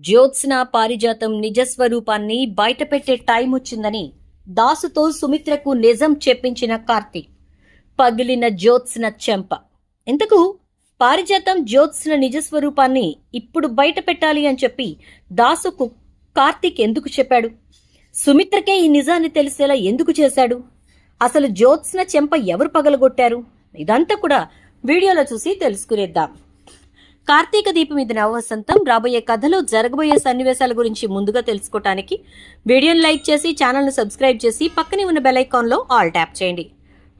జ్యోత్స్న పారిజాతం నిజస్వరూపాన్ని బయటపెట్టే టైం వచ్చిందని దాసుతో సుమిత్రకు నిజం చెప్పించిన కార్తీక్. పగిలిన జ్యోత్స్న చెంప. ఇంతకు పారిజాతం జ్యోత్స్న నిజస్వరూపాన్ని ఇప్పుడు బయట పెట్టాలి అని చెప్పి దాసుకు కార్తీక్ ఎందుకు చెప్పాడు? సుమిత్రకే ఈ నిజాన్ని తెలిసేలా ఎందుకు చేశాడు? అసలు జ్యోత్స్న చెంప ఎవరు పగలగొట్టారు? ఇదంతా కూడా వీడియోలో చూసి తెలుసుకునేద్దాం. కార్తీక దీపం ఇది నవవసంతం రాబోయే కథలో జరగబోయే సన్నివేశాల గురించి ముందుగా తెలుసుకోవటానికి వీడియోని లైక్ చేసి ఛానల్ను సబ్స్క్రైబ్ చేసి పక్కనే ఉన్న బెల్ ఐకాన్లో ఆల్ ట్యాప్ చేయండి.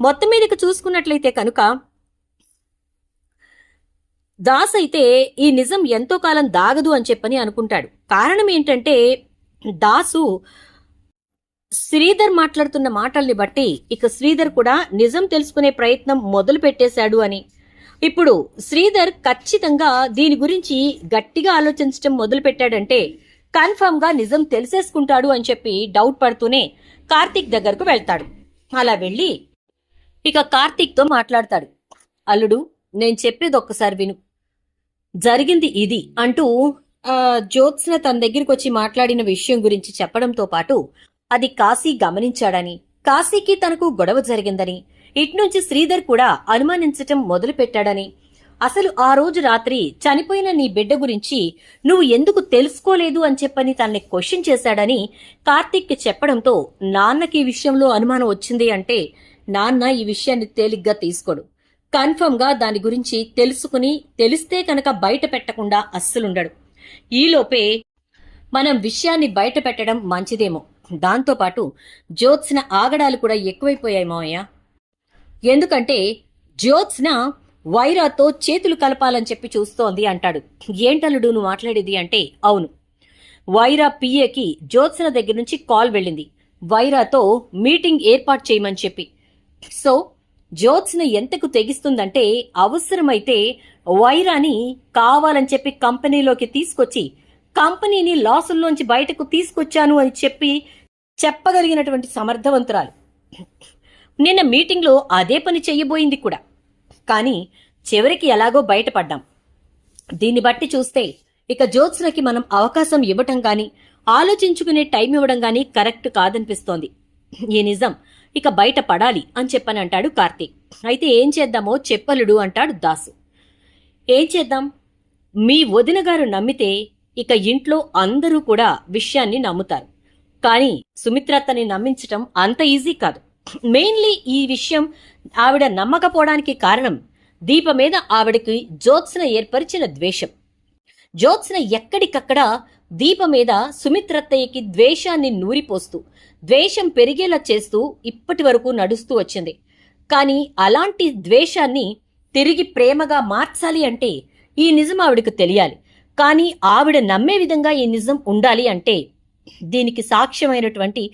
మొత్తం మీదకి చూసుకున్నట్లయితే కనుక దాస్ అయితే ఈ నిజం ఎంతో కాలం దాగదు అని చెప్పని అనుకుంటాడు. కారణం ఏంటంటే దాసు శ్రీధర్ మాట్లాడుతున్న మాటల్ని బట్టి ఇక శ్రీధర్ కూడా నిజం తెలుసుకునే ప్రయత్నం మొదలు పెట్టేశాడు అని. ఇప్పుడు శ్రీధర్ ఖచ్చితంగా దీని గురించి గట్టిగా ఆలోచించడం మొదలుపెట్టాడంటే కన్ఫర్మ్గా నిజం తెలిసేసుకుంటాడు అని చెప్పి డౌట్ పడుతూనే కార్తీక్ దగ్గరకు వెళ్తాడు. అలా వెళ్ళి ఇక కార్తీక్తో మాట్లాడతాడు. అల్లుడు నేను చెప్పేది ఒక్కసారి విను. జరిగింది ఇది అంటూ జ్యోత్స్న తన దగ్గరికి వచ్చి మాట్లాడిన విషయం గురించి చెప్పడంతో పాటు అది కాశీ గమనించాడని కాశీకి తనకు గొడవ జరిగిందని ఇట్నుంచి శ్రీధర్ కూడా అనుమానించటం మొదలుపెట్టాడని. అసలు ఆ రోజు రాత్రి చనిపోయిన నీ బిడ్డ గురించి నువ్వు ఎందుకు తెలుసుకోలేదు అని చెప్పని తనని క్వశ్చన్ చేశాడని కార్తీక్ చెప్పడంతో నాన్నకి ఈ విషయంలో అనుమానం వచ్చింది అంటే నాన్న ఈ విషయాన్ని తేలిగ్గా తీసుకోడు. కన్ఫర్మ్గా దాని గురించి తెలుసుకుని తెలిస్తే కనుక బయట పెట్టకుండా అస్సలుండడు. ఈలోపే మనం విషయాన్ని బయట పెట్టడం మంచిదేమో. దాంతోపాటు జ్యోత్సిన ఆగడాలు కూడా ఎక్కువైపోయాయి మావయ్య. ఎందుకంటే జ్యోత్స్న వైరాతో చేతులు కలపాలని చెప్పి చూస్తోంది అంటాడు. ఏంటలుడు నువ్వు మాట్లాడేది అంటే అవును. వైరా పిఏకి జ్యోత్స్న దగ్గర నుంచి కాల్ వెళ్ళింది. వైరాతో మీటింగ్ ఏర్పాటు చేయమని చెప్పి. సో జ్యోత్స్న ఎంతకు తెగిస్తుందంటే అవసరమైతే వైరాని కావాలని చెప్పి కంపెనీలోకి తీసుకొచ్చి కంపెనీని లాసుల్లోంచి బయటకు తీసుకొచ్చాను అని చెప్పి చెప్పగలిగినటువంటి సమర్థవంతురాలు. నిన్న మీటింగ్లో అదే పని చెయ్యబోయింది కూడా. కానీ చివరికి ఎలాగో బయటపడ్డాం. దీన్ని బట్టి చూస్తే ఇక జ్యోత్స్నకి మనం అవకాశం ఇవ్వటం గాని ఆలోచించుకునే టైం ఇవ్వడం గాని కరెక్ట్ కాదనిపిస్తోంది. ఈ నిజం ఇక బయట పడాలి అని చెప్పని అంటాడు కార్తీక్. అయితే ఏం చేద్దామో చెప్పలుడు అంటాడు దాసు. ఏం చేద్దాం? మీ వదిన గారు నమ్మితే ఇక ఇంట్లో అందరూ కూడా విషయాన్ని నమ్ముతారు. కానీ సుమిత్రతని నమ్మించటం అంత ఈజీ కాదు. మెయిన్లీ ఈ విషయం ఆవిడ నమ్మకపోవడానికి కారణం దీప మీద ఆవిడకి జ్యోత్స్న ఏర్పరిచిన ద్వేషం. జ్యోత్స్న ఎక్కడికక్కడ దీప మీద సుమిత్రత్తయ్యకి ద్వేషాన్ని నూరిపోస్తూ ద్వేషం పెరిగేలా చేస్తూ ఇప్పటి వరకు నడుస్తూ వచ్చింది. కానీ అలాంటి ద్వేషాన్ని తిరిగి ప్రేమగా మార్చాలి అంటే ఈ నిజం ఆవిడకు తెలియాలి. కానీ ఆవిడ నమ్మే విధంగా ఈ నిజం ఉండాలి అంటే దీనికి సాక్ష్యమైనటువంటి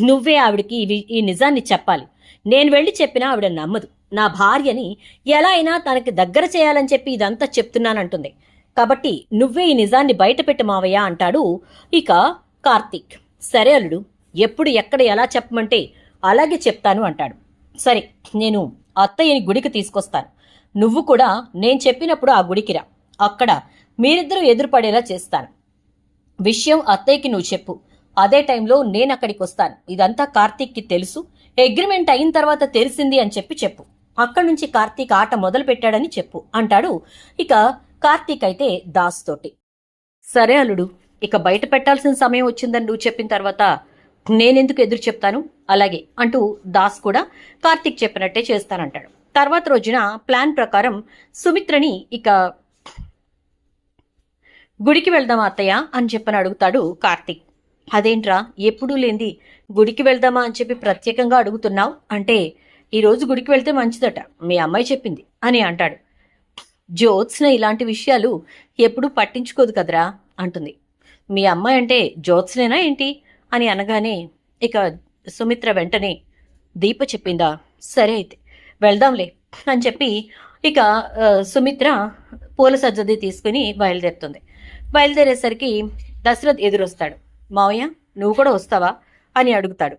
నువ్వే ఆవిడకి ఈ నిజాన్ని చెప్పాలి. నేను వెళ్ళి చెప్పినా ఆవిడ నమ్మదు. నా భార్యని ఎలా అయినా తనకి దగ్గర చేయాలని చెప్పి ఇదంతా చెప్తున్నానంటుంది. కాబట్టి నువ్వే ఈ నిజాన్ని బయటపెట్టు మావయ్య అంటాడు ఇక కార్తీక్. సరే అల్లుడు ఎప్పుడు ఎక్కడ ఎలా చెప్పమంటే అలాగే చెప్తాను అంటాడు. సరే నేను అత్తయ్యని గుడికి తీసుకొస్తాను. నువ్వు కూడా నేను చెప్పినప్పుడు ఆ గుడికి రా. అక్కడ మీరిద్దరూ ఎదురుపడేలా చేస్తాను. విషయం అత్తయ్యకి నువ్వు చెప్పు. అదే టైంలో నేను అక్కడికి వస్తాను ఇదంతా కార్తీక్కి తెలుసు. అగ్రిమెంట్ అయిన తర్వాత తెలిసింది అని చెప్పి చెప్పు. అక్కడి నుంచి కార్తీక్ ఆట మొదలు పెట్టాడని చెప్పు. అంటాడు. ఇక కార్తీక్ అయితే దాస్ తోటి. సరే అల్లుడు ఇక బయట పెట్టాల్సిన సమయం వచ్చిందని నువ్వు చెప్పిన తర్వాత నేనెందుకు ఎదురు చెప్తాను? అలాగే అంటూ దాస్ కూడా కార్తీక్ చెప్పినట్టే చేస్తానంటాడు. తర్వాత రోజున ప్లాన్ ప్రకారం సుమిత్రని ఇక గుడికి వెళ్దామా అత్తయ్య అని చెప్పని అడుగుతాడు కార్తీక్. అదేంట్రా ఎప్పుడూ లేంది గుడికి వెళ్దామా అని చెప్పి ప్రత్యేకంగా అడుగుతున్నావు? అంటే ఈరోజు గుడికి వెళ్తే మంచిదట మీ అమ్మాయి చెప్పింది అని అంటాడు. జ్యోత్స్న ఇలాంటి విషయాలు ఎప్పుడూ పట్టించుకోదు కదరా అంటుంది. మీ అమ్మాయి అంటే జ్యోత్స్నేనా ఏంటి? అని అనగానే ఇక సుమిత్ర వెంటనే దీప చెప్పిందా? సరే అయితే వెళ్దాంలే అని చెప్పి ఇక సుమిత్ర పూల సజ్జది తీసుకుని బయలుదేరుతుంది. బయలుదేరేసరికి దశరథ్ ఎదురొస్తాడు. మావయ్య నువ్వు కూడా వస్తావా? అని అడుగుతాడు.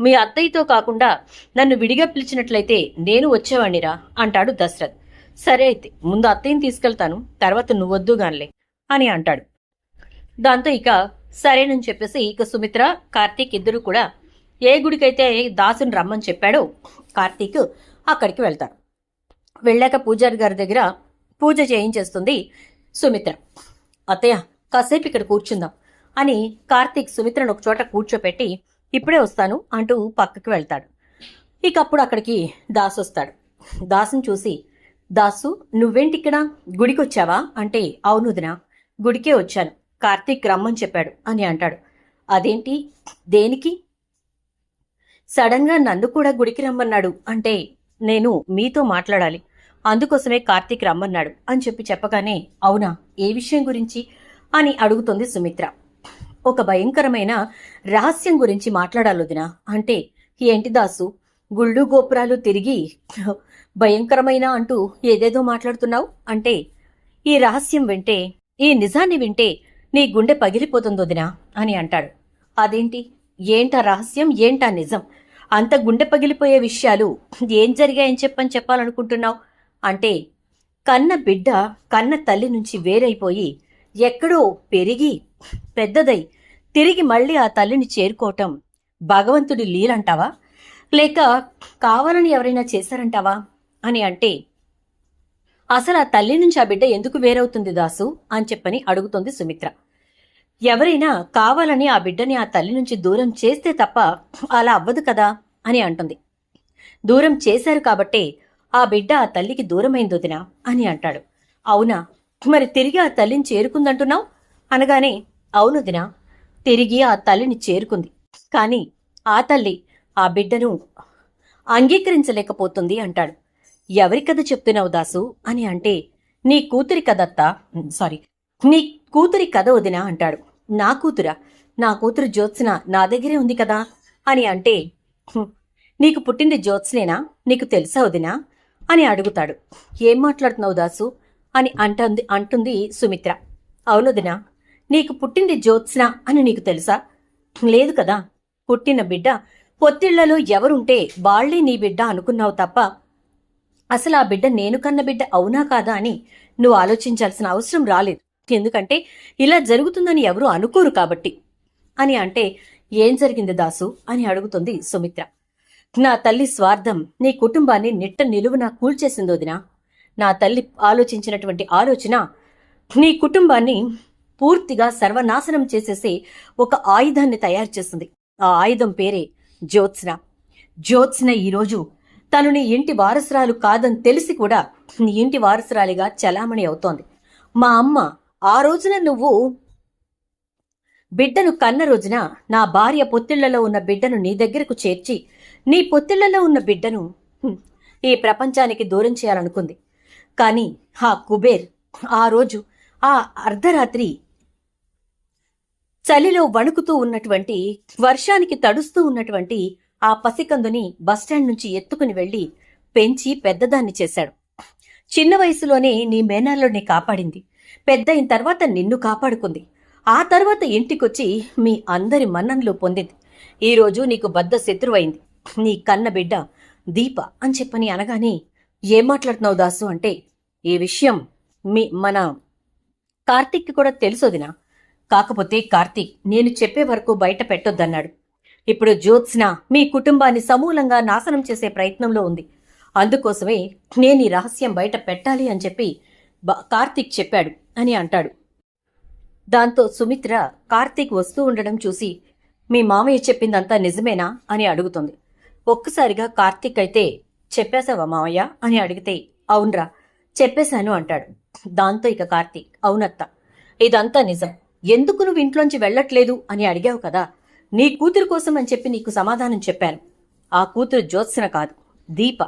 మీ అత్తయ్యతో కాకుండా నన్ను విడిగా పిలిచినట్లయితే నేను వచ్చేవాణ్ణిరా అంటాడు దశరథ్. సరే అయితే ముందు అత్తయ్యని తీసుకెళ్తాను తర్వాత నువ్వొద్దు గాన్లే అని అంటాడు. దాంతో ఇక సరేనని చెప్పేసి ఇక సుమిత్ర కార్తీక్ ఇద్దరు కూడా ఏ గుడికైతే దాసుని రమ్మని చెప్పాడో కార్తీక్ అక్కడికి వెళ్తారు. వెళ్ళాక పూజారి గారి దగ్గర పూజ చేయించేస్తుంది సుమిత్ర. అత్తయ్య కాసేపు ఇక్కడ కూర్చుందాం అని కార్తీక్ సుమిత్రను ఒక చోట కూర్చోపెట్టి ఇప్పుడే వస్తాను అంటూ పక్కకి వెళ్తాడు. ఇక అప్పుడు అక్కడికి దాసు వస్తాడు. దాసును చూసి దాసు నువ్వేంటి ఇక్కడ గుడికి వచ్చావా అంటే అవును వదినా గుడికే వచ్చాను. కార్తీక్ రమ్మని చెప్పాడు అని అంటాడు. అదేంటి? దేనికి? సడన్గా నన్ను కూడా గుడికి రమ్మన్నాడు. అంటే నేను మీతో మాట్లాడాలి. అందుకోసమే కార్తీక్ రమ్మన్నాడు అని చెప్పి చెప్పగానే అవునా ఏ విషయం గురించి? అని అడుగుతుంది సుమిత్ర. ఒక భయంకరమైన రహస్యం గురించి మాట్లాడాలొదినా అంటే ఏంటి దాసు? గుళ్ళు గోపురాలు తిరిగి భయంకరమైన అంటూ ఏదేదో మాట్లాడుతున్నావు? అంటే ఈ రహస్యం వింటే ఈ నిజాన్ని వింటే నీ గుండె పగిలిపోతుందొదినా అని అంటాడు. అదేంటి? ఏంటా రహస్యం? ఏంటా నిజం? అంత గుండె పగిలిపోయే విషయాలు ఏం జరిగాయని చెప్పని చెప్పాలనుకుంటున్నావు? అంటే కన్న బిడ్డ కన్న తల్లి నుంచి వేరైపోయి ఎక్కడో పెరిగి పెద్దదై తిరిగి మళ్ళీ ఆ తల్లిని చేరుకోవటం భగవంతుడి లీలంటావా? లేక కావాలని ఎవరైనా చేశారంటావా? అని అంటే అసలు ఆ తల్లి నుంచి ఆ బిడ్డ ఎందుకు వేరవుతుంది దాసు? అని చెప్పని అడుగుతోంది సుమిత్ర. ఎవరైనా కావాలని ఆ బిడ్డని ఆ తల్లి నుంచి దూరం చేస్తే తప్ప అలా అవ్వదు కదా? అని అంటుంది. దూరం చేశారు కాబట్టే ఆ బిడ్డ ఆ తల్లికి దూరమైంది వదినా అని అంటాడు. అవునా? మరి తిరిగి ఆ తల్లిని చేరుకుందంటున్నావు? అనగానే అవునుదినా తిరిగి ఆ తల్లిని చేరుకుంది. కానీ ఆ తల్లి ఆ బిడ్డను అంగీకరించలేకపోతుంది అంటాడు. ఎవరి కథ చెప్తున్నావు దాసు? అని అంటే నీ కూతురి కథత్త సారీ నీ కూతురి కథ వదినా అంటాడు. నా కూతురా? నా కూతురు జ్యోత్స్న నా దగ్గరే ఉంది కదా? అని అంటే నీకు పుట్టింది జ్యోత్స్నేనా? నీకు తెలుసా వదినా అని అడుగుతాడు. ఏం మాట్లాడుతున్నావు దాసు? అని అంటుంది అంటుంది సుమిత్ర. అవునదినా నీకు పుట్టింది జ్యోత్స్న అని నీకు తెలుసా? లేదు కదా. పుట్టిన బిడ్డ పొత్తిళ్ళలో ఎవరుంటే వాళ్ళే నీ బిడ్డ అనుకున్నావు తప్ప అసలు ఆ బిడ్డ నేను కన్న బిడ్డ అవునా కాదా అని నువ్వు ఆలోచించాల్సిన అవసరం రాలేదు. ఎందుకంటే ఇలా జరుగుతుందని ఎవరూ అనుకోరు కాబట్టి. అని అంటే ఏం జరిగింది దాసు? అని అడుగుతుంది సుమిత్ర. నా తల్లి స్వార్థం నీ కుటుంబాన్ని నిట్ట నిలువున కూల్చేసిందోదినా నా తల్లి ఆలోచించినటువంటి ఆలోచన నీ కుటుంబాన్ని పూర్తిగా సర్వనాశనం చేసేసే ఒక ఆయుధాన్ని తయారు చేసింది ఆ ఆయుధం పేరే జ్యోత్స్న. జ్యోత్స్న ఈరోజు తను నీ ఇంటి వారసురాలు కాదని తెలిసి కూడా నీ ఇంటి వారసురాలిగా చలామణి అవుతోంది. మా అమ్మ ఆ రోజున నువ్వు బిడ్డను కన్న రోజున నా భార్య పొత్తిళ్ళలో ఉన్న బిడ్డను నీ దగ్గరకు చేర్చి నీ పొత్తిళ్ళలో ఉన్న బిడ్డను ఈ ప్రపంచానికి దూరం చేయాలనుకుంది. కానీ ఆ కుబేర్ ఆ రోజు ఆ అర్ధరాత్రి చలిలో వణుకుతూ ఉన్నటువంటి వర్షానికి తడుస్తూ ఉన్నటువంటి ఆ పసికందుని బస్టాండ్ నుంచి ఎత్తుకుని వెళ్ళి పెంచి పెద్దదాన్ని చేశాడు. చిన్న వయసులోనే నీ మేనల్లోని కాపాడింది. పెద్దయిన తర్వాత నిన్ను కాపాడుకుంది. ఆ తర్వాత ఇంటికొచ్చి మీ అందరి మన్ననలు పొందింది. ఈరోజు నీకు బద్ద శత్రువైంది నీ కన్న బిడ్డ దీప అని చెప్పని అనగానే ఏం మాట్లాడుతున్నావు దాసు అంటే ఈ విషయం మీ మన కార్తీక్కి కూడా తెలుసోదినా కాకపోతే కార్తీక్ నేను చెప్పే వరకు బయట పెట్టొద్దన్నాడు. ఇప్పుడు జ్యోత్స్న మీ కుటుంబాన్ని సమూలంగా నాశనం చేసే ప్రయత్నంలో ఉంది. అందుకోసమే నేను ఈ రహస్యం బయట పెట్టాలి అని చెప్పి కార్తీక్ చెప్పాడు అని అంటాడు. దాంతో సుమిత్ర కార్తీక్ వస్తూ ఉండడం చూసి మీ మామయ్య చెప్పిందంతా నిజమేనా? అని అడుగుతుంది. ఒక్కసారిగా కార్తీక్ అయితే చెప్పేశావా మామయ్య అని అడిగితే అవునరా చెప్పేశాను అంటాడు. దాంతో ఇక కార్తీక్ అవునత్త ఇదంతా నిజం. ఎందుకు నువ్వు ఇంట్లోంచి వెళ్ళట్లేదు? అని అడిగావు కదా. నీ కూతురు కోసం అని చెప్పి నీకు సమాధానం చెప్పాను. ఆ కూతురు జ్యోత్సన కాదు దీప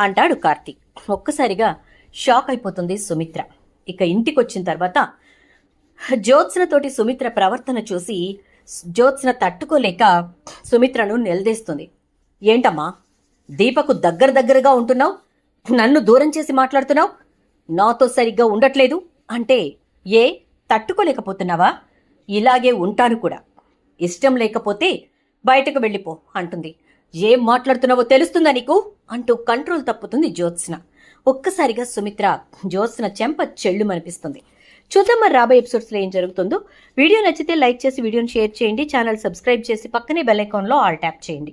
అంటాడు కార్తీక్. ఒక్కసారిగా షాక్ అయిపోతుంది సుమిత్ర. ఇక ఇంటికొచ్చిన తర్వాత జ్యోత్స్నతోటి సుమిత్ర ప్రవర్తన చూసి జ్యోత్స్న తట్టుకోలేక సుమిత్రను నిలదీస్తుంది. ఏంటమ్మా? దీపకు దగ్గర దగ్గరగా ఉంటున్నావు? నన్ను దూరం చేసి మాట్లాడుతున్నావు? నాతో సరిగ్గా ఉండట్లేదు? అంటే ఏ తట్టుకోలేకపోతున్నావా? ఇలాగే ఉంటాను కూడా. ఇష్టం లేకపోతే బయటకు వెళ్ళిపో అంటుంది. ఏం మాట్లాడుతున్నావో తెలుస్తుందా నీకు? అంటూ కంట్రోల్ తప్పుతుంది జ్యోత్స్న. ఒక్కసారిగా సుమిత్ర జ్యోత్స్న చెంప చెళ్ళు మనిపిస్తుంది చూద్దాం మరి రాబోయే ఎపిసోడ్స్లో ఏం జరుగుతుందో. వీడియో నచ్చితే లైక్ చేసి వీడియోని షేర్ చేయండి. ఛానల్ సబ్స్క్రైబ్ చేసి పక్కనే బెల్ ఐకాన్లో ఆల్ ట్యాప్ చేయండి.